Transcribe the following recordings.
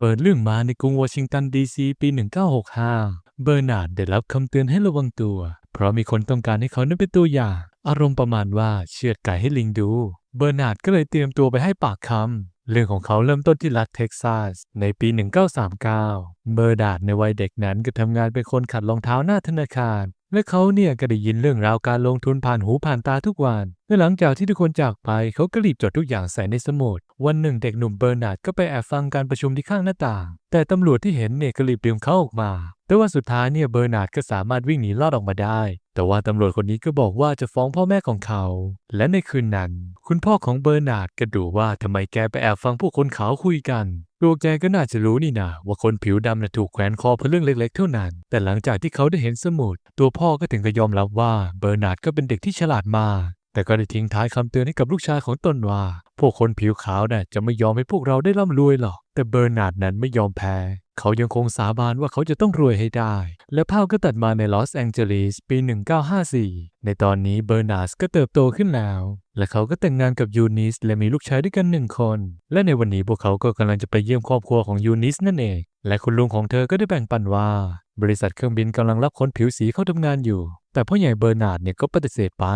เปิดเรื่องมาในกรุงวอชิงตันดีซีปี 1965 เบอร์นาร์ดได้รับคำเตือนให้ระวังตัว เพราะมีคนต้องการให้เขานั้นเป็นตัวอย่าง อารมณ์ประมาณว่าเชือดไก่ให้ลิงดู เบอร์นาร์ดก็เลยเตรียมตัวไปให้ปากคำ เรื่องของเขาเริ่มต้นที่รัฐเท็กซัสในปี 1939 เบอร์นาร์ดในวัยเด็กนั้นก็ทำงานเป็นคนขัดรองเท้าหน้าธนาคาร และเขาเนี่ยก็ได้ยินเรื่องราวการลงทุนผ่านหูผ่านตาทุกวันและหลังจากที่ทุกคนจากไปเขาก็รีบจดทุกอย่างใส่ในสมุด วันหนึ่งเด็กหนุ่มเบอร์นาร์ดก็ไปแอบฟังการประชุมที่ข้างหน้าต่าง แต่ตำรวจที่เห็นเนี่ยก็รีบดึงเขาออกมา แต่ว่าสุดท้ายเนี่ยเบอร์นาร์ดก็สามารถวิ่งหนีรอดออกมาได้ แต่ว่าตำรวจคนนี้ก็บอกว่าจะฟ้องพ่อแม่ของเขา และในคืนนั้น คุณพ่อของเบอร์นาร์ดก็ดูว่าทำไมแกไปแอบฟังพวกคนขาวคุยกัน ตัวแกก็น่าจะรู้นี่นะว่าคนผิวดำน่ะถูกแขวนคอเพราะเรื่องเล็กๆเท่านั้น แต่หลังจากที่เขาได้เห็นสมุด ตัวพ่อก็ถึงกับยอมรับว่าเบอร์นาร์ดก็เป็นเด็กที่ฉลาดมากแต่ก็ได้ทิ้งท้ายคำเตือนให้กับลูกชายของตนว่า พวกคนผิวขาวน่ะจะไม่ยอมให้พวกเราได้ร่ำรวยหรอก แต่เบอร์นาร์ดนั้นไม่ยอมแพ้ เขายังคงสาบานว่าเขาจะต้องรวยให้ได้ และภาพก็ตัดมาในลอสแองเจลิสปี 1954 ในตอนนี้เบอร์นาร์ดก็เติบโตขึ้นแล้ว และเขาก็แต่งงานกับยูนิสและมีลูกชายด้วยกันหนึ่งคน และในวันนี้พวกเขาก็กำลังจะไปเยี่ยมครอบครัวของยูนิสนั่นเอง และคุณลุงของเธอก็ได้แบ่งปันว่า บริษัทเครื่องบินกำลังรับคนผิวสีเข้าทำงานอยู่ แต่พ่อใหญ่เบอร์นาร์ดเนี่ยก็ปฏิเสธไป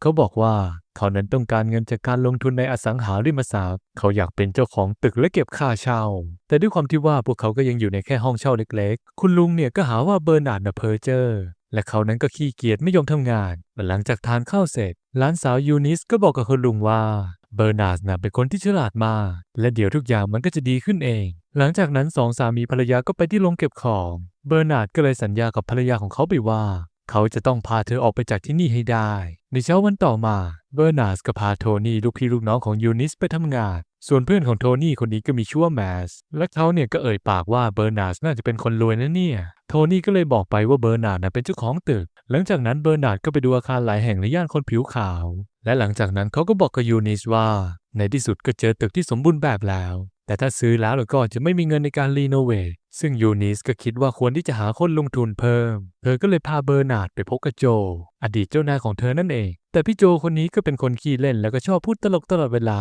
เขาบอกว่าเขานั้นต้องการเงินจากการลงทุนในอสังหาริมทรัพย์ เขาอยากเป็นเจ้าของตึกและเก็บค่าเช่า แต่ด้วยความที่ว่าพวกเขาก็ยังอยู่ในแค่ห้องเช่าเล็กๆ คุณลุงเนี่ยก็หาว่าเบอร์นาร์ดน่ะเพ้อเจ้อและเขานั้นก็ขี้เกียจไม่ยอมทำงาน หลังจากทานข้าวเสร็จ หลานสาวยูนิสก็บอกกับคุณลุงว่าเบอร์นาร์ดน่ะเป็นคนที่ฉลาดมากและเดี๋ยวทุกอย่างมันก็จะดีขึ้นเอง หลังจากนั้นสองสามีภรรยาก็ไปที่โรงเก็บของเบอร์นาร์ดก็เลยสัญญากับภรรยาของเขาไปว่า เขาจะต้องพาเธอออกไปจากที่นี่ให้ได้ ในเช้าวันต่อมาเบอร์นาร์ดก็พาโทนี่ลูกพี่ลูกน้องของยูนิสไปทำงาน ส่วนเพื่อนของโทนี่คนนี้ก็มีชื่อว่าแมส และเขาเนี่ยก็เอ่ยปากว่าเบอร์นาร์ดน่าจะเป็นคนรวยนะเนี่ย โทนี่ก็เลยบอกไปว่าเบอร์นาร์ดนะเป็นเจ้าของตึก หลังจากนั้นเบอร์นาร์ดก็ไปดูอาคารหลายแห่งในย่านคนผิวขาว และหลังจากนั้นเขาก็บอกกับยูนิสว่า ในที่สุดก็เจอตึกที่สมบูรณ์แบบแล้ว แต่ถ้าซื้อแล้วเราก็จะไม่มีเงินในการรีโนเวทซึ่งยูนิสก็คิดว่าควรที่จะหาคนลงทุนเพิ่ม เธอก็เลยพาเบอร์นาร์ดไปพบกับโจ อดีตเจ้านายของเธอนั่นเอง แต่พี่โจคนนี้ก็เป็นคนขี้เล่นแล้วก็ชอบพูดตลกตลอดเวลา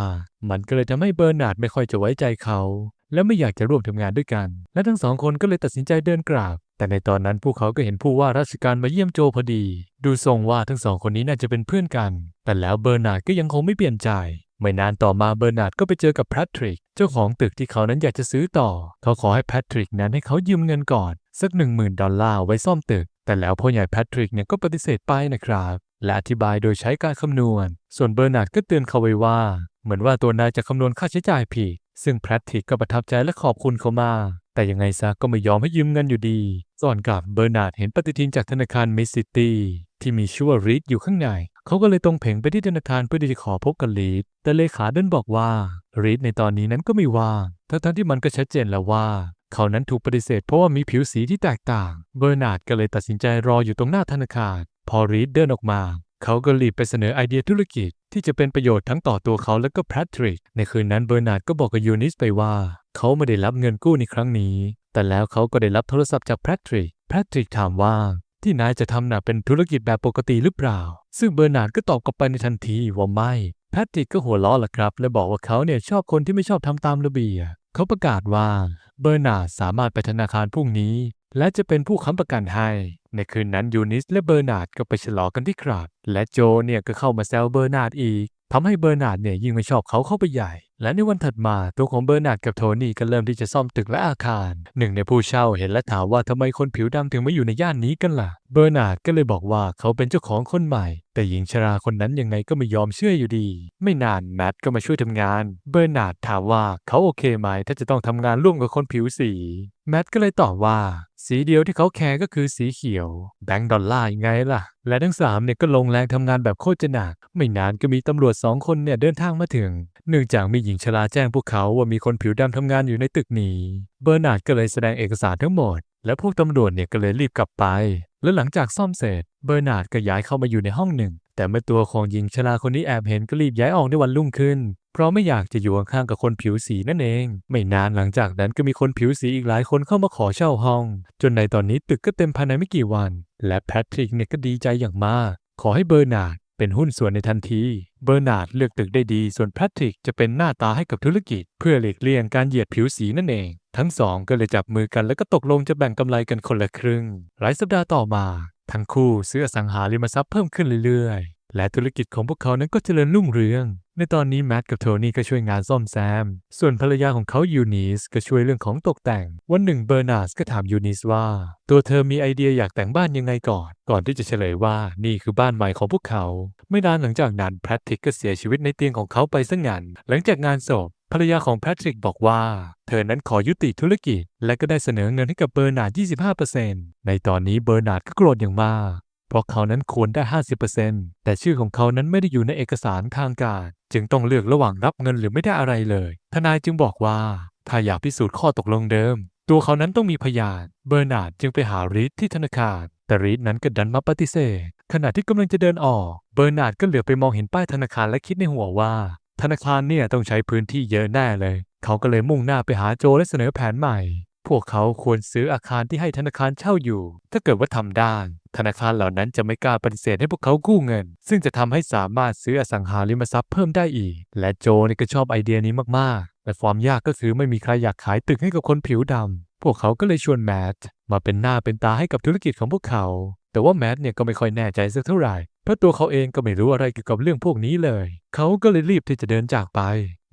มันก็เลยทำให้เบอร์นาร์ดไม่ค่อยจะไว้ใจเขา และไม่อยากจะร่วมทำงานด้วยกัน และทั้งสองคนก็เลยตัดสินใจเดินกราบ แต่ในตอนนั้นพวกเขาก็เห็นผู้ว่าราชการมาเยี่ยมโจพอดี ดูทรงว่าทั้งสองคนนี้น่าจะเป็นเพื่อนกัน แต่แล้วเบอร์นาร์ดก็ยังคงไม่เปลี่ยนใจไม่นานต่อมาเบอร์นาร์ดก็ไปเจอกับแพทริกเจ้าของตึกที่เขานั้นอยากจะซื้อต่อ เขาขอให้แพทริกนั้นให้เขายืมเงินก่อน สักหนึ่งหมื่นดอลลาร์ไว้ซ่อมตึก แต่แล้วพ่อใหญ่แพทริกเนี่ยก็ปฏิเสธไปนะครับ และอธิบายโดยใช้การคำนวณ ส่วนเบอร์นาร์ดก็เตือนเขาไว้ว่า เหมือนว่าตัวนายจะคำนวณค่าใช้จ่ายผิดซึ่งแพทริกก็ประทับใจและขอบคุณเขามากแต่ยังไงซะก็ไม่ยอมให้ยืมเงินอยู่ดีก่อนกลับเบอร์นาร์ดเห็นปฏิทินจากธนาคารมิสซิตี้ ที่มีชื่อว่ารีดอยู่ข้างใน เขาก็เลยตรงเพ่งไปที่ธนาคารเพื่อที่จะขอพบกับรีดแต่เลขาเดินบอกว่ารีดในตอนนี้นั้นก็ไม่ว่างทั้งที่มันก็ชัดเจนแล้วว่า เขานั้นถูกปฏิเสธเพราะว่ามีผิวสีที่แตกต่าง เบอร์นาร์ดก็เลยตัดสินใจรออยู่ตรงหน้าธนาคาร พอรีดเดินออกมา เขาก็รีบไปเสนอไอเดียธุรกิจที่จะเป็นประโยชน์ทั้งต่อตัวเขาและก็แพทริก ในคืนนั้นเบอร์นาร์ดก็บอกกับยูนิสไปว่า เขาไม่ได้รับเงินกู้ในครั้งนี้ แต่แล้วเขาก็ได้รับโทรศัพท์จากแพทริก แพทริกถามว่า ที่นายจะทำน่ะเป็นธุรกิจแบบปกติหรือเปล่า ซึ่งเบอร์นาร์ดก็ตอบกลับไปในทันทีว่าไม่ แพทริกก็หัวล้อละครับ และบอกว่าเขาเนี่ยชอบคนที่ไม่ชอบทำตามระเบียบ เขาประกาศว่าเบอร์นาร์ดสามารถไปธนาคารพรุ่งนี้ และจะเป็นผู้ค้ำประกันให้ ในคืนนั้นยูนิสและเบอร์นาร์ดก็ไปฉลองกันที่คราบและโจเนี่ยก็เข้ามาแซวเบอร์นาร์ดอีกทำให้เบอร์นาร์ดเนี่ยยิ่งไม่ชอบเขาเข้าไปใหญ่ และในวันถัดมาตัวของเบอร์นาร์ดกับโทนี่ก็เริ่มที่จะซ่อมตึกและอาคาร หนึ่งในผู้เช่าเห็นและถามว่าทำไมคนผิวดำถึงมาอยู่ในย่านนี้กันล่ะ เบอร์นาร์ดก็เลยบอกว่าเขาเป็นเจ้าของคนใหม่ แต่หญิงชราคนนั้นยังไงก็ไม่ยอมเชื่ออยู่ดี ไม่นานแมทก็มาช่วยทำงาน เบอร์นาร์ดถามว่าเขาโอเคไหมถ้าจะต้องทำงานร่วมกับคนผิวสี แมทก็เลยตอบว่าสีเดียวที่เขาแคร์ก็คือสีเขียว แบงก์ดอลลาร์ยังไงล่ะ และทั้งสามเนี่ยก็ลงแรงทำงานแบบโคตรจะหนัก ไม่นานก็มีตำรวจสองคนเนี่ยเดินทางมาถึง เนื่องจากมีหญิงิงชราแจ้งพวกเขาว่ามีคนผิวดำทำงานอยู่ในตึกนี้ เบอร์นาร์ดก็เลยแสดงเอกสารทั้งหมด และพวกตำรวจเนี่ยก็เลยรีบกลับไป และหลังจากซ่อมเสร็จ เบอร์นาร์ดก็ย้ายเข้ามาอยู่ในห้องหนึ่ง แต่เมื่อตัวของหญิงชราคนนี้แอบเห็นก็รีบย้ายออกในวันรุ่งขึ้น เพราะไม่อยากจะอยู่ข้างๆกับคนผิวสีนั่นเอง ไม่นานหลังจากนั้นก็มีคนผิวสีอีกหลายคนเข้ามาขอเช่าห้อง จนในตอนนี้ตึกก็เต็มภายในไม่กี่วัน และแพทริกเนี่ยก็ดีใจอย่างมาก ขอให้เบอร์นาร์ดเป็นหุ้นส่วนในทันที เบอร์นาร์ดเลือกตึกได้ดี ส่วนแพทริกจะเป็นหน้าตาให้กับธุรกิจ เพื่อหลีกเลี่ยงการเหยียดผิวสีนั่นเอง ทั้งสองก็เลยจับมือกันแล้วก็ตกลงจะแบ่งกำไรกันคนละครึ่ง หลายสัปดาห์ต่อมา ทั้งคู่ซื้ออสังหาริมทรัพย์เพิ่มขึ้นเรื่อยๆ และธุรกิจของพวกเขานั้นก็เจริญรุ่งเรือง ในตอนนี้แมทกับโทนี่ก็ช่วยงานซ่อมแซม ส่วนภรรยาของเขายูนิสก็ช่วยเรื่องของตกแต่ง วันหนึ่งเบอร์นาร์ดก็ถามยูนิสว่า ตัวเธอมีไอเดียอยากแต่งบ้านยังไงก่อน ก่อนที่จะเฉลยว่านี่คือบ้านใหม่ของพวกเขา ไม่นานหลังจากนั้นแพทริกก็เสียชีวิตในเตียงของเขาไปซะงั้นหลังจากงานศพภรรยาของแพทริกบอกว่า เธอนั้นขอยุติธุรกิจ และก็ได้เสนอเงินให้กับเบอร์นาร์ด 25%ในตอนนี้เบอร์นาร์ดก็โกรธอย่างมาก เพราะเขานั้นควรได้ 50%แต่ชื่อของเขานั้นไม่ได้อยู่ในเอกสารทางการ จึงต้องเลือกระหว่างรับเงินหรือไม่ได้อะไรเลย ทนายจึงบอกว่า ถ้าอยากพิสูจน์ข้อตกลงเดิม ตัวเขานั้นต้องมีพยาน เบอร์นาร์ดจึงไปหารีดที่ธนาคาร แต่รีดนั้นก็ดันมาปฏิเสธ ขณะที่กำลังจะเดินออก เบอร์นาร์ดก็เหลือไปมองเห็นป้ายธนาคารและคิดในหัวว่า ธนาคารเนี่ยต้องใช้พื้นที่เยอะแน่เลย เขาก็เลยมุ่งหน้าไปหาโจและเสนอแผนใหม่ พวกเขาควรซื้ออาคารที่ให้ธนาคารเช่าอยู่ ถ้าเกิดว่าทำได้ ธนาคารเหล่านั้นจะไม่กล้าปฏิเสธให้พวกเขากู้เงิน ซึ่งจะทำให้สามารถซื้ออสังหาริมทรัพย์เพิ่มได้อีก และโจนี่ก็ชอบไอเดียนี้มากๆ แต่ความยากก็คือไม่มีใครอยากขายตึกให้กับคนผิวดำพวกเขาก็เลยชวนแมทมาเป็นหน้าเป็นตาให้กับธุรกิจของพวกเขา แต่ว่าแมทเนี่ยก็ไม่ค่อยแน่ใจสักเท่าไหร่เพราะตัวเขาเองก็ไม่รู้อะไรเกี่ยวกับเรื่องพวกนี้เลย เขาก็เลยรีบที่จะเดินจากไป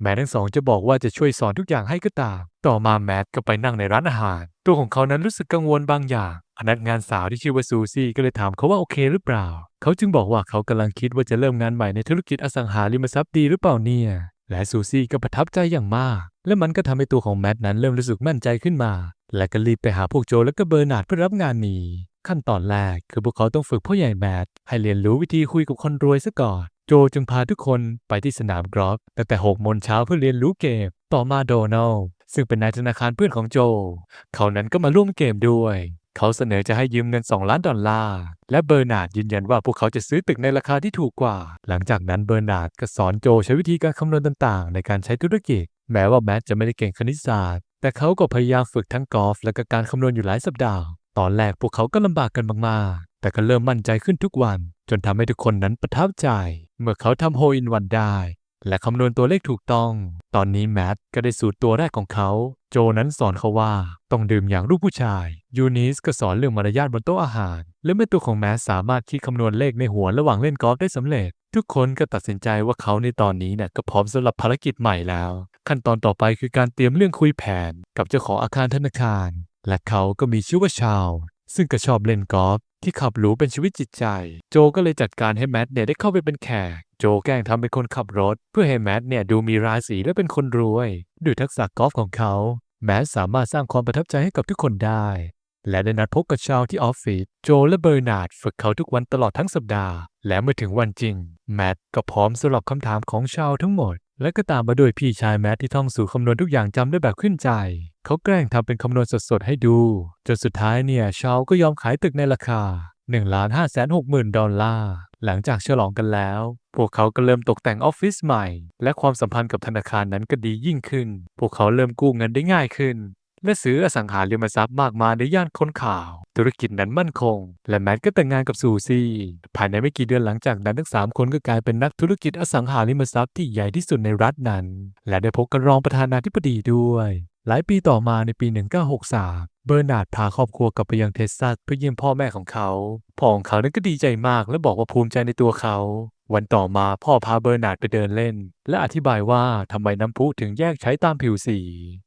แม้ทั้งสองจะบอกว่าจะช่วยสอนทุกอย่างให้ก็ตาม ต่อมาแมทก็ไปนั่งในร้านอาหาร ตัวของเขานั้นรู้สึกกังวลบางอย่าง พนักงานสาวที่ชื่อว่าซูซี่ก็เลยถามเขาว่าโอเคหรือเปล่า เขาจึงบอกว่าเขากำลังคิดว่าจะเริ่มงานใหม่ในธุรกิจอสังหาริมทรัพย์ดีหรือเปล่าเนี่ย และซูซี่ก็ประทับใจอย่างมาก และมันก็ทำให้ตัวของแมทนั้นเริ่มรู้สึกมั่นใจขึ้นมา และก็รีบไปหาพวกโจและก็เบอร์นาร์ดเพื่อรับงานนี้ขั้นตอนแรกคือพวกเขาต้องฝึกพ่อใหญ่แมทให้เรียนรู้วิธีคุยกับคนรวยซะก่อน โจจึงพาทุกคนไปที่สนามกอล์ฟตั้งแต่6โมงเช้าเพื่อเรียนรู้เกม ต่อมาโดนัลซึ่งเป็นนายธนาคารเพื่อนของโจ เขานั้นก็มาร่วมเกมด้วย เขาเสนอจะให้ยืมเงิน 2 ล้านดอลลาร์ และเบอร์นาร์ดยืนยันว่าพวกเขาจะซื้อตึกในราคาที่ถูกกว่า หลังจากนั้นเบอร์นาร์ดก็สอนโจใช้วิธีการคำนวณต่างๆ ในการใช้ธุรกิจ แม้ว่าแมทจะไม่ได้เก่งคณิตศาสตร์ แต่เขาก็พยายามฝึกทั้งกอล์ฟและก็การคำนวณอยู่หลายสัปดาห์ ตอนแรกพวกเขาก็ลำบากกันมากๆ แต่ก็เริ่มมั่นใจขึ้นทุกวัน จนทำให้ทุกคนนั้นประทับใจ เมื่อเขาทำโฮอินวันได้ และคำนวณตัวเลขถูกต้อง ตอนนี้แมทก็ได้สูตรตัวแรกของเขา โจนั้นสอนเขาว่าต้องดื่มอย่างลูกผู้ชาย ยูนิสก็สอนเรื่องมารยาทบนโต๊ะอาหาร และเมื่อตัวของแมทสามารถคิดคำนวณเลขในหัวระหว่างเล่นกอล์ฟได้สำเร็จ ทุกคนก็ตัดสินใจว่าเขาในตอนนี้เนี่ยก็พร้อมสำหรับภารกิจใหม่แล้ว ขั้นตอนต่อไปคือการเตรียมเรื่องคุยแผน กับเจ้าของอาคารธนาคาร และเขาก็มีชื่อว่าชาว ซึ่งก็ชอบเล่นกอล์ฟ ที่ขับหรูเป็นชีวิตจิตใจ โจก็เลยจัดการให้แมทเนี่ยได้เข้าไปเป็นแขก โจแกล้งทำเป็นคนขับรถ เพื่อให้แมทเนี่ยดูมีราศีและเป็นคนรวย ด้วยทักษะกอล์ฟของเขา แมทสามารถสร้างความประทับใจให้กับทุกคนได้ และได้นัดพบกับชาวที่ออฟฟิศ โจและเบอร์นาร์ดฝึกเขาทุกวันตลอดทั้งสัปดาห์ และเมื่อถึงวันจริง แมทก็พร้อมสำหรับคำถามของชาวทั้งหมด และก็ตามมาด้วยพี่ชายแมทที่ท่องสู่คำนวณทุกอย่างจำได้แบบขึ้นใจ เขาแกล้งทำเป็นคำนวณสดๆให้ดู จนสุดท้ายเนี่ยชาวก็ยอมขายตึกในราคา1 5 6 0 0 0 0 ดอลลาร์ หลังจากฉลองกันแล้ว พวกเขาก็เริ่มตกแต่งออฟฟิศใหม่ และความสัมพันธ์กับธนาคารนั้นก็ดียิ่งขึ้น พวกเขาเริ่มกู้เงินได้ง่ายขึ้น และซื้ออสังหาริมทรัพย์มากมายในย่านคนข่าว ธุรกิจนั้นมั่นคง และแมทก็แต่งงานกับซูซี่ ภายในไม่กี่เดือนหลังจากนั้นทั้งสามคนก็กลายเป็นนักธุรกิจอสังหาริมทรัพย์ที่ใหญ่ที่สุดในรัฐนั้น และได้พบกับรองประธานาธิบดีด้วย หลายปีต่อมาในปี 1963 เบอร์นาร์ดพาครอบครัวกลับไปยังเท็กซัสเพื่อเยี่ยมพ่อแม่ของเขาพ่อของเขานั้นก็ดีใจมากและบอกว่าภูมิใจในตัวเขา วันต่อมาพ่อพาเบอร์นาร์ดไปเดินเล่น และอธิบายว่าทำไมน้ำพุถึงแยกใช้ตามผิวสี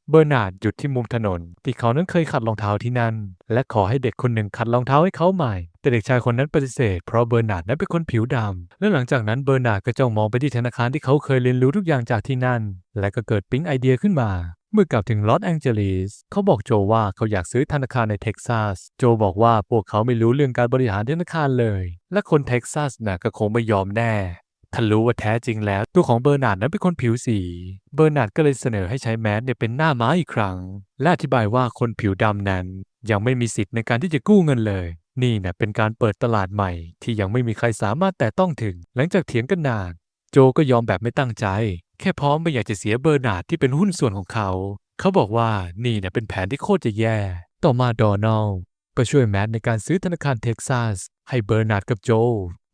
เบอร์นาร์ดหยุดที่มุมถนน ที่เขานั้นเคยขัดรองเท้าที่นั่น และขอให้เด็กคนหนึ่งขัดรองเท้าให้เขาใหม่ แต่เด็กชายคนนั้นปฏิเสธเพราะเบอร์นาร์ดนั้นเป็นคนผิวดำและหลังจากนั้นเบอร์นาร์ดก็จ้องมองไปที่ธนาคารที่เขาเคยเรียนรู้ทุกอย่างจากที่นั่น และก็เกิดปิ๊งไอเดียขึ้นมา เมื่อกลับถึงลอสแองเจลิสเขาบอกโจว่าเขาอยากซื้อธนาคารในเท็กซัส โจบอกว่าพวกเขาไม่รู้เรื่องการบริหารธนาคารเลย และคนเท็กซัสน่ะก็คงไม่ยอมแน่ท่านรู้ว่าแท้จริงแล้วตัวของเบอร์นาร์ดนั้นเป็นคนผิวสี เบอร์นาร์ดก็เลยเสนอให้ใช้แมสเนี่ยเป็นหน้าม้าอีกครั้ง และอธิบายว่าคนผิวดำนั้น ยังไม่มีสิทธิ์ในการที่จะกู้เงินเลย นี่นะเป็นการเปิดตลาดใหม่ ที่ยังไม่มีใครสามารถแต่ต้องถึง หลังจากเถียงกันนาน โจก็ยอมแบบไม่ตั้งใจ แค่พร้อมไม่อยากจะเสียเบอร์นาร์ดที่เป็นหุ้นส่วนของเขา เขาบอกว่านี่เนะเป็นแผนที่โคตรจะแย่ ต่อมาโดนัลก็ช่วยแมทในการซื้อธนาคารเท็กซัสให้เบอร์นาร์ดกับโจ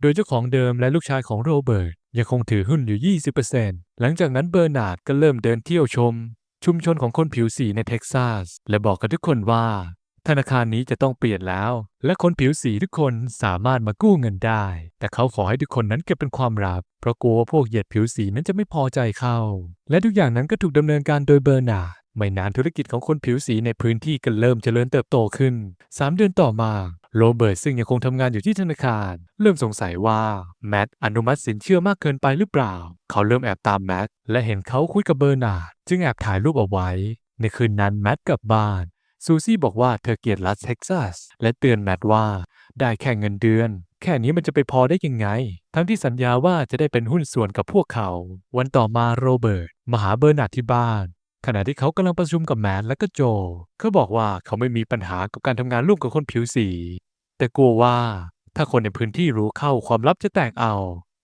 โดยเจ้าของเดิมและลูกชายของโรเบิร์ตยังคงถือหุ้นอยู่ 20%หลังจากนั้นเบอร์นาร์ดก็เริ่มเดินเที่ยวชม ชุมชนของคนผิวสีในเท็กซัสและบอกกับทุกคนว่า ธนาคารนี้จะต้องเปลี่ยนแล้ว และคนผิวสีทุกคนสามารถมากู้เงินได้ แต่เขาขอให้ทุกคนนั้นเก็บเป็นความลับ เพราะกลัวว่าพวกเหยียดผิวสีนั้นจะไม่พอใจเขาและทุกอย่างนั้นก็ถูกดำเนินการโดยเบอร์นาไม่นานธุรกิจของคนผิวสีในพื้นที่ก็เริ่มเจริญเติบโตขึ้น 3 เดือนต่อมาโรเบิร์ตซึ่งยังคงทำงานอยู่ที่ธนาคาร เริ่มสงสัยว่า แมทอนุมัติสินเชื่อมากเกินไปหรือเปล่า เขาเริ่มแอบตามแมทและเห็นเขาคุยกับเบอร์นาร์ดจึงแอบถ่ายรูปเอาไว้ ในคืนนั้นแมทกลับบ้าน ซูซี่บอกว่าเธอเกลียดรัฐเท็กซัส และเตือนแมทว่า ได้แค่เงินเดือน แค่นี้มันจะไปพอได้ยังไง ทั้งที่สัญญาว่าจะได้เป็นหุ้นส่วนกับพวกเขา วันต่อมาโรเบิร์ตมาหาเบอร์นาร์ดที่บ้าน ขณะที่เขากำลังประชุมกับแมทและก็โจ เขาบอกว่าเขาไม่มีปัญหากับการทำงานร่วมกับคนผิวสี แต่กลัวว่าถ้าคนในพื้นที่รู้เข้าความลับจะแตกเอา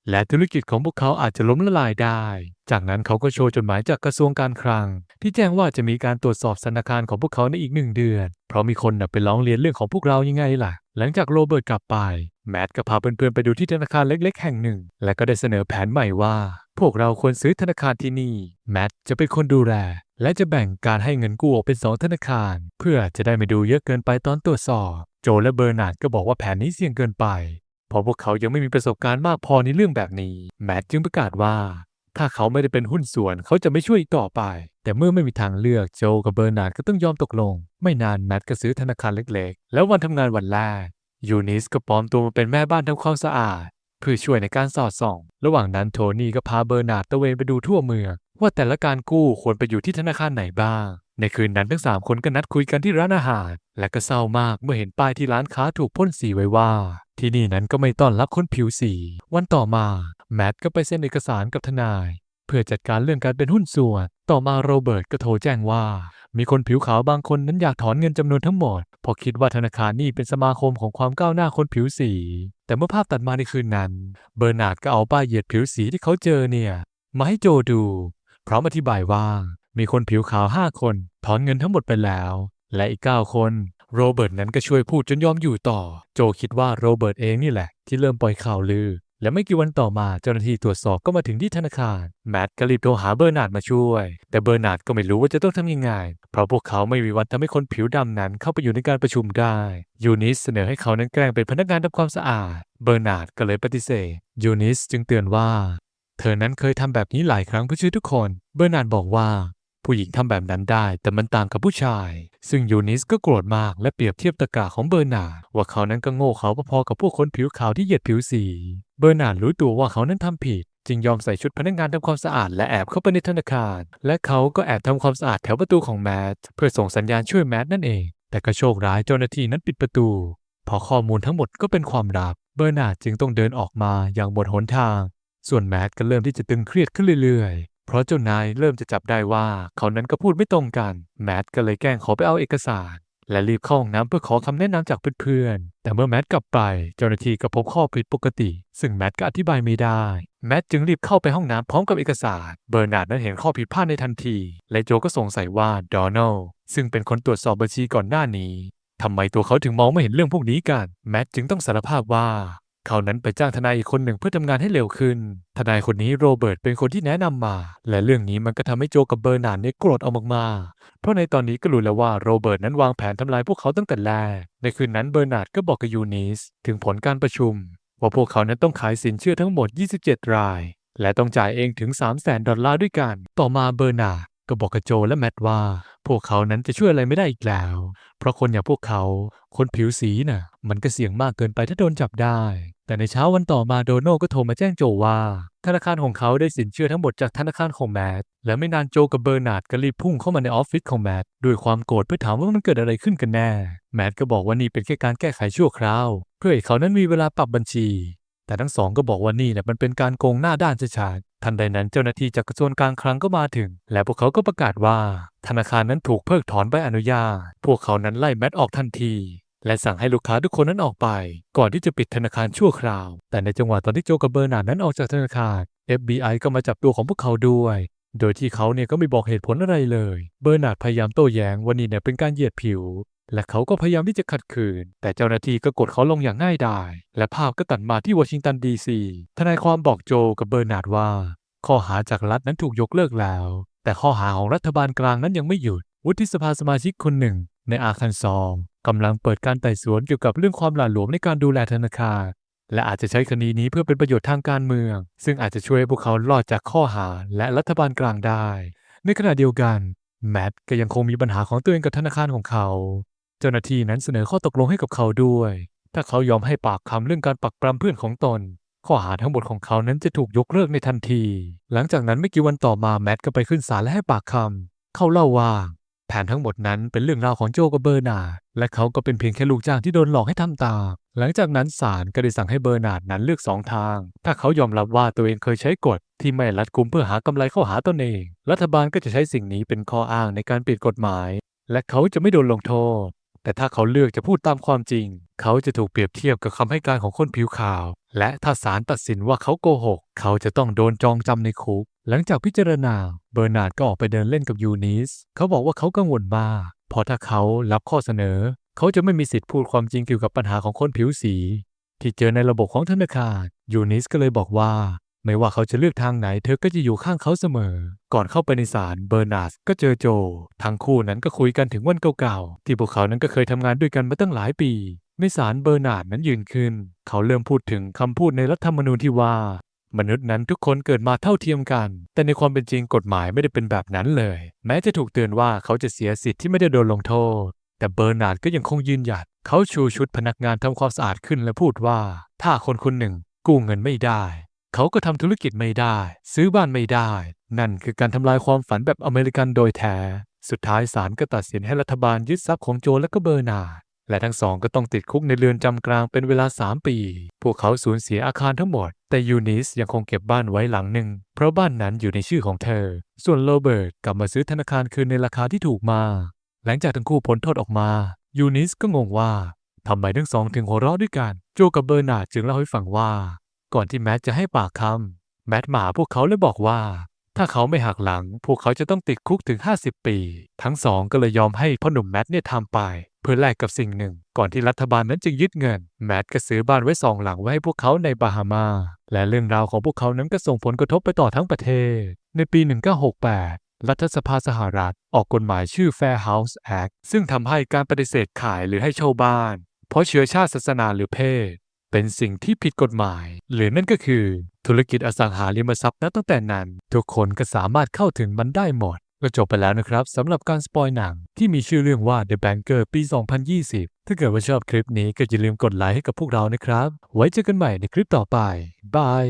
และธุรกิจของพวกเขาอาจจะล้มละลายได้ จากนั้นเขาก็โชว์จดหมายจากกระทรวงการคลัง ที่แจ้งว่าจะมีการตรวจสอบธนาคารของพวกเขาในอีกหนึ่งเดือน เพราะมีคนน่ะไปร้องเรียนเรื่องของพวกเรายังไงล่ะ หลังจากโรเบิร์ตกลับไป แมทก็พาเพื่อนๆไปดูที่ธนาคารเล็กๆ แห่งหนึ่ง และก็ได้เสนอแผนใหม่ว่า พวกเราควรซื้อธนาคารที่นี่ แมทจะเป็นคนดูแล และจะแบ่งการให้เงินกู้ออกเป็นสองธนาคาร เพื่อจะได้ไม่ดูเยอะเกินไปตอนตรวจสอบ โจและเบอร์นาร์ดก็บอกว่าแผนนี้เสี่ยงเกินไป ราะพวกเขายังไม่มีประสบการณ์มากพอในเรื่องแบบนี้ แมทจึงประกาศว่า ถ้าเขาไม่ได้เป็นหุ้นส่วนเขาจะไม่ช่วยอีกต่อไป แต่เมื่อไม่มีทางเลือกโจกับเบอร์นาร์ดก็ต้องยอมตกลง ไม่นานแมทก็ซื้อธนาคารเล็กๆ แล้ววันทำงานวันแรกยูนิสก็ปลอมตัวมาเป็นแม่บ้านทำความสะอาดเพื่อช่วยในการสอดส่อง ระหว่างนั้นโทนี่ก็พาเบอร์นาร์ดตะเวนไปดูทั่วเมืองว่าแต่ละการกู้ควรไปอยู่ที่ธนาคารไหนบ้าง ในคืนนั้นทั้งสามคนก็นัดคุยกันที่ร้านอาหาร และก็เศร้ามากเมื่อเห็นป้ายที่ร้านค้าถูกพ่นสีไว้ว่า ที่นี่นั้นก็ไม่ต้อนรับคนผิวสี วันต่อมาแมทก็ไปเซ็นเอกสารกับทนาย เพื่อจัดการเรื่องการเป็นหุ้นส่วน ต่อมาโรเบิร์ตก็โทรแจ้งว่า มีคนผิวขาวบางคนนั้นอยากถอนเงินจำนวนทั้งหมดเพราะคิดว่าธนาคารนี่เป็นสมาคมของความก้าวหน้าคนผิวสี แต่เมื่อภาพตัดมาในคืนนั้น เบอร์นาร์ดก็เอาป้ายเหยียดผิวสีที่เขาเจอเนี่ยมาให้โจดูพร้อมอธิบายว่า มีคนผิวขาว5คนถอนเงินทั้งหมดไปแล้ว และอีก 9 คน โรเบิร์ตนั้นก็ช่วยพูดจนยอมอยู่ต่อ โจคิดว่าโรเบิร์ตเองนี่แหละ ที่เริ่มปล่อยข่าวลือ และไม่กี่วันต่อมาเจ้าหน้าที่ตรวจสอบก็มาถึงที่ธนาคาร แมทก็รีบโทรหาเบอร์นาร์ดมาช่วย แต่เบอร์นาร์ดก็ไม่รู้ว่าจะต้องทำยังไง เพราะพวกเขาไม่มีวันทำให้คนผิวดำนั้นเข้าไปอยู่ในการประชุมได้ ยูนิสเสนอให้เขานั้นแกล้งเป็นพนักงานทำความสะอาด เบอร์นาร์ดก็เลยปฏิเสธ ยูนิสจึงเตือนว่า เธอนั้นเคยทำแบบนี้หลายครั้งเพื่อช่วยทุกคน เบอร์นาร์ดบอกว่า ผู้หญิงทำแบบนั้นได้ แต่มันต่างกับผู้ชาย ซึ่งยูนิสก็โกรธมากและเปรียบเทียบตะกาของเบอร์นาร์ดว่าเขานั้นก็โง่เขาพอๆกับพวกคนผิวขาวที่เหยียดผิวสี เบอร์นาร์ดรู้ตัวว่าเขานั้นทำผิด จึงยอมใส่ชุดพนักงานทำความสะอาดและแอบเข้าไปในธนาคาร และเขาก็แอบทำความสะอาดแถวประตูของแมทเพื่อส่งสัญญาณช่วยแมทนั่นเอง แต่ก็โชคร้ายเจ้าหน้าที่นั้นปิดประตู พอข้อมูลทั้งหมดก็เป็นความลับ เบอร์นาร์ดจึงต้องเดินออกมาอย่างหมดหนทาง ส่วนแมทก็เริ่มที่จะตึงเครียดขึ้นเรื่อยๆ เพราะเจ้านายเริ่มจะจับได้ว่าเขานั้นก็พูดไม่ตรงกัน แมทก็เลยแกล้งขอไปเอาเอกสาร และรีบเข้าห้องน้ำเพื่อขอคำแนะนำจากเพื่อนๆ แต่เมื่อแมทกลับไป เจ้าหน้าที่ก็พบข้อผิดปกติ ซึ่งแมทก็อธิบายไม่ได้ แมทจึงรีบเข้าไปห้องน้ำพร้อมกับเอกสาร เบอร์นาร์ดนั้นเห็นข้อผิดพลาดในทันที และโจก็สงสัยว่าโดนัลซึ่งเป็นคนตรวจสอบบัญชีก่อนหน้านี้ทำไมตัวเขาถึงมองไม่เห็นเรื่องพวกนี้กัน แมทจึงต้องสารภาพว่า เขานั้นไปจ้างทนายอีกคนหนึ่งเพื่อทำงานให้เร็วขึ้น ทนายคนนี้โรเบิร์ตเป็นคนที่แนะนำมา และเรื่องนี้มันก็ทำให้โจกับเบอร์นาร์ดเนี่ยโกรธเอามากๆ เพราะในตอนนี้ก็รู้แล้วว่าโรเบิร์ตนั้นวางแผนทำลายพวกเขาตั้งแต่แรก ในคืนนั้นเบอร์นาร์ดก็บอกกับยูนิสถึงผลการประชุม ว่าพวกเขานั้นต้องขายสินเชื่อทั้งหมด 27 ราย และต้องจ่ายเองถึง 3 0 0แสนดอลลาร์ด้วยกัน ต่อมาเบอร์นาร์ดก็บอกกับโจและแมทว่า พวกเขานั้นจะช่วยอะไรไม่ได้อีกแล้ว เพราะคนอย่างพวกเขา คนผิวสีน่ะ มันก็เสี่ยงมากเกินไปถ้าโดนจับได้ แต่ในเช้าวันต่อมาโดนัลก็โทรมาแจ้งโจว่า ธนาคารของเขาได้สินเชื่อทั้งหมดจากธนาคารของแมทและไม่นานโจกับเบอร์นาร์ดก็รีบพุ่งเข้ามาในออฟฟิศของแมทด้วยความโกรธเพื่อถามว่ามันเกิดอะไรขึ้นกันแน่ แมทก็บอกว่านี่เป็นแค่การแก้ไขชั่วคราว เพื่อให้เขานั้นมีเวลาปรับบัญชี แต่ทั้งสองก็บอกว่านี่แหละมันเป็นการโกงหน้าด้านชัดทันใดนั้นเจ้าหน้าที่จากกระทรวงการคลังก็มาถึง และพวกเขาก็ประกาศว่า ธนาคารนั้นถูกเพิกถอนใบอนุญาต พวกเขานั้นไล่แมทออกทันที และสั่งให้ลูกค้าทุกคนนั้นออกไป ก่อนที่จะปิดธนาคารชั่วคราว แต่ในจังหวะตอนที่โจกับเบอร์นาร์ดนั้นออกจากธนาคาร FBI ก็มาจับตัวของพวกเขาด้วย โดยที่เขาเนี่ยก็ไม่บอกเหตุผลอะไรเลย เบอร์นาร์ดพยายามโต้แย้งว่านี่เนี่ยเป็นการเหยียดผิว และเขาก็พยายามที่จะขัดขืน แต่เจ้าหน้าที่ก็กดเขาลงอย่างง่ายดาย และภาพก็ตัดมาที่วอชิงตันดีซีทนายความบอกโจกับเบอร์นาร์ดว่า ข้อหาจากรัฐนั้นถูกยกเลิกแล้ว แต่ข้อหาของรัฐบาลกลางนั้นยังไม่หยุด วุฒิสภาสมาชิกคนหนึ่ง ในอาคันซอง กำลังเปิดการไต่สวนเกี่ยวกับเรื่องความหละหลวมในการดูแลธนาคาร และอาจจะใช้คดีนี้เพื่อเป็นประโยชน์ทางการเมือง ซึ่งอาจจะช่วยให้พวกเขารอดจากข้อหาและรัฐบาลกลางได้ ในขณะเดียวกันแมทก็ยังคงมีปัญหาของตัวเองกับธนาคารของเขา เจ้าหน้าที่นั้นเสนอข้อตกลงให้กับเขาด้วย ถ้าเขายอมให้ปากคำเรื่องการปักปรำเพื่อนของตน ข้อหาทั้งหมดของเขานั้นจะถูกยกเลิกในทันที หลังจากนั้นไม่กี่วันต่อมาแมทก็ไปขึ้นศาลและให้ปากคำเขาเล่าว่า แผนทั้งหมดนั้นเป็นเรื่องราวของโจกับเบอร์นาร์ดและเขาก็เป็นเพียงแค่ลูกจ้างที่โดนหลอกให้ทำตาม หลังจากนั้นศาลก็ได้สั่งให้เบอร์นาร์ดนั้นเลือกสองทาง ถ้าเขายอมรับว่าตัวเองเคยใช้กฎที่ไม่รัดกุมเพื่อหากำไรเข้าหาตนเอง รัฐบาลก็จะใช้สิ่งนี้เป็นข้ออ้างในการปิดกฎหมาย และเขาจะไม่โดนลงโทษ แต่ถ้าเขาเลือกจะพูดตามความจริง เขาจะถูกเปรียบเทียบกับคำให้การของคนผิวขาว และถ้าศาลตัดสินว่าเขาโกหก เขาจะต้องโดนจองจำในคุก หลังจากพิจารณา เบอร์นาร์ดก็ออกไปเดินเล่นกับยูนิส เขาบอกว่าเขากังวลมากเพราะถ้าเขารับข้อเสนอ เขาจะไม่มีสิทธิ์พูดความจริงเกี่ยวกับปัญหาของคนผิวสี ที่เจอในระบบของธนาคารยูนิสก็เลยบอกว่า ไม่ว่าเขาจะเลือกทางไหน เธอก็จะอยู่ข้างเขาเสมอ ก่อนเข้าไปในศาลเบอร์นาร์ดก็เจอโจ ทั้งคู่นั้นก็คุยกันถึงวันเก่าๆที่พวกเขานั้นก็เคยทำงานด้วยกันมาตั้งหลายปีในศาลเบอร์นาร์ดนั้นยืนขึ้น เขาเริ่มพูดถึงคำพูดในรัฐธรรมนูญที่ว่า มนุษย์นั้นทุกคนเกิดมาเท่าเทียมกัน แต่ในความเป็นจริงกฎหมายไม่ได้เป็นแบบนั้นเลย แม้จะถูกเตือนว่าเขาจะเสียสิทธิ์ที่ไม่ได้โดนลงโทษ แต่เบอร์นาร์ดก็ยังคงยืนหยัด เขาชูชุดพนักงานทำความสะอาดขึ้นและพูดว่า ถ้าคนคนหนึ่งกู้เงินไม่ได้ เขาก็ทำธุรกิจไม่ได้ ซื้อบ้านไม่ได้ นั่นคือการทำลายความฝันแบบอเมริกันโดยแท้ สุดท้ายศาลก็ตัดสินให้รัฐบาลยึดทรัพย์ของโจและก็เบอร์นาร์ด และทั้งสองก็ต้องติดคุกในเรือนจำกลางเป็นเวลา 3 ปี พวกเขาสูญเสียอาคารทั้งหมด แต่ยูนิสยังคงเก็บบ้านไว้หลังหนึ่ง เพราะบ้านนั้นอยู่ในชื่อของเธอ ส่วนโรเบิร์ตกลับมาซื้อธนาคารคืนในราคาที่ถูกมา หลังจากทั้งคู่พ้นโทษออกมา ยูนิสก็งงว่าทำไมทั้งสองถึงหัวเราะด้วยกัน โจกับเบอร์นาร์ดจึงเล่าให้ฟังว่า ก่อนที่แมทจะให้ปากคำแมทมาพวกเขาและบอกว่า ถ้าเขาไม่หักหลัง พวกเขาจะต้องติดคุกถึง 50 ปี ทั้งสองก็เลยยอมให้พ่อหนุ่มแมทเนี่ยทำไป พื่อแลกกับสิ่งหนึ่ง ก่อนที่รัฐบาลนั้นจะยึดเงิน แมทก็ซื้อบ้านไว้สองหลังไว้ให้พวกเขาในบาฮามา และเรื่องราวของพวกเขานั้นก็ส่งผลกระทบไปต่อทั้งประเทศ ในปี 1968รัฐสภาสหรัฐออกกฎหมายชื่อ Fair House Act ซึ่งทำให้การปฏิเสธขายหรือให้เช่าบ้าน เพราะเชื้อชาติศาสนาหรือเพศ เป็นสิ่งที่ผิดกฎหมาย หรือนั่นก็คือ ธุรกิจอสังหาริมทรัพย์นับตั้งแต่นั้น ทุกคนก็สามารถเข้าถึงมันได้หมด ก็จบไปแล้วนะครับสำหรับการสปอยหนังที่มีชื่อเรื่องว่า The Banker ปี 2020 ถ้าเกิดว่าชอบคลิปนี้ก็อย่าลืมกดไลค์ให้กับพวกเรานะครับ ไว้เจอกันใหม่ในคลิปต่อไปบาย